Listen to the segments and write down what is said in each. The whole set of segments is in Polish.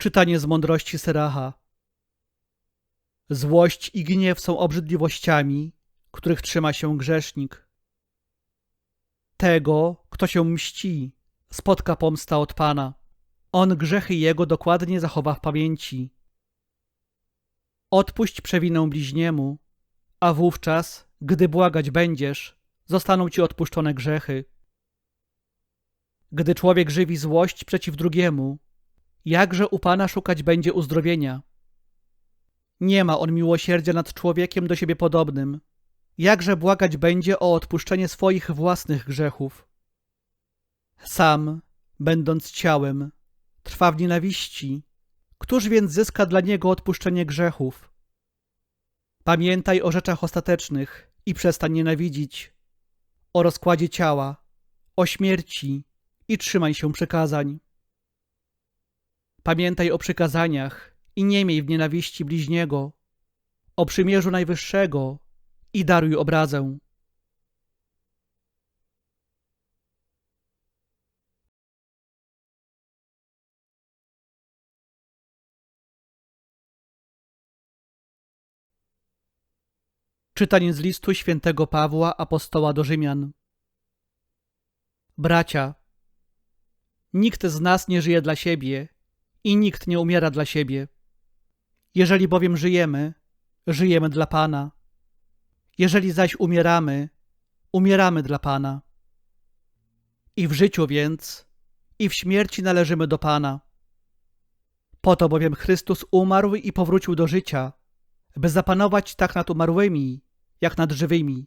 Czytanie z mądrości Seracha. Złość i gniew są obrzydliwościami, których trzyma się grzesznik. Tego, kto się mści, spotka pomsta od Pana. On grzechy jego dokładnie zachowa w pamięci. Odpuść przewinę bliźniemu, a wówczas, gdy błagać będziesz, zostaną ci odpuszczone grzechy. Gdy człowiek żywi złość przeciw drugiemu, jakże u Pana szukać będzie uzdrowienia? Nie ma on miłosierdzia nad człowiekiem do siebie podobnym. Jakże błagać będzie o odpuszczenie swoich własnych grzechów? Sam, będąc ciałem, trwa w nienawiści. Któż więc zyska dla niego odpuszczenie grzechów? Pamiętaj o rzeczach ostatecznych i przestań nienawidzić, o rozkładzie ciała, o śmierci i trzymaj się przykazań. Pamiętaj o przykazaniach i nie miej w nienawiści bliźniego, o przymierzu najwyższego i daruj obrazę. Czytanie z listu świętego Pawła apostoła do Rzymian. Bracia, nikt z nas nie żyje dla siebie i nikt nie umiera dla siebie. Jeżeli bowiem żyjemy, żyjemy dla Pana. Jeżeli zaś umieramy, umieramy dla Pana. I w życiu więc, i w śmierci należymy do Pana. Po to bowiem Chrystus umarł i powrócił do życia, by zapanować tak nad umarłymi, jak nad żywymi.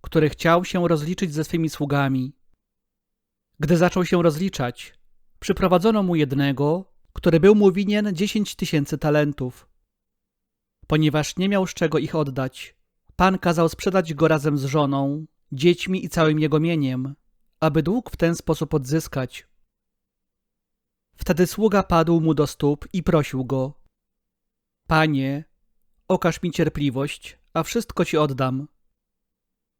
który chciał się rozliczyć ze swymi sługami. Gdy zaczął się rozliczać, przyprowadzono mu jednego, który był mu winien dziesięć tysięcy talentów. Ponieważ nie miał z czego ich oddać, pan kazał sprzedać go razem z żoną, dziećmi i całym jego mieniem, aby dług w ten sposób odzyskać. Wtedy sługa padł mu do stóp i prosił go: Panie, okaż mi cierpliwość, a wszystko ci oddam.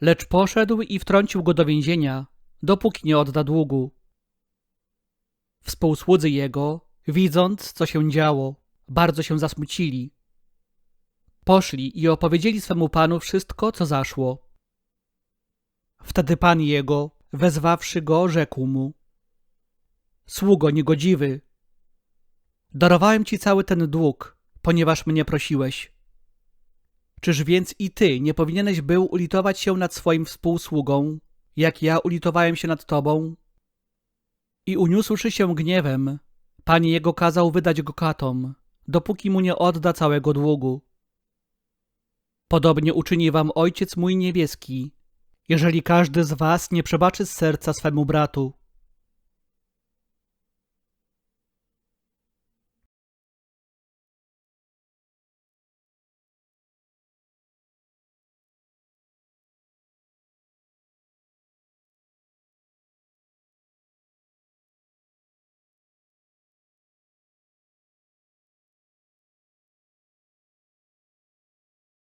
lecz poszedł i wtrącił go do więzienia, dopóki nie odda długu. Współsłudzy jego, widząc, co się działo, bardzo się zasmucili. Poszli i opowiedzieli swemu panu wszystko, co zaszło. Wtedy pan jego, wezwawszy go, rzekł mu: Sługo niegodziwy, darowałem ci cały ten dług, ponieważ mnie prosiłeś. Czyż więc i ty nie powinieneś był ulitować się nad swoim współsługą, jak ja ulitowałem się nad tobą? I uniósłszy się gniewem, pan jego kazał wydać go katom, dopóki mu nie odda całego długu. Podobnie uczyni wam Ojciec mój niebieski, jeżeli każdy z was nie przebaczy z serca swemu bratu.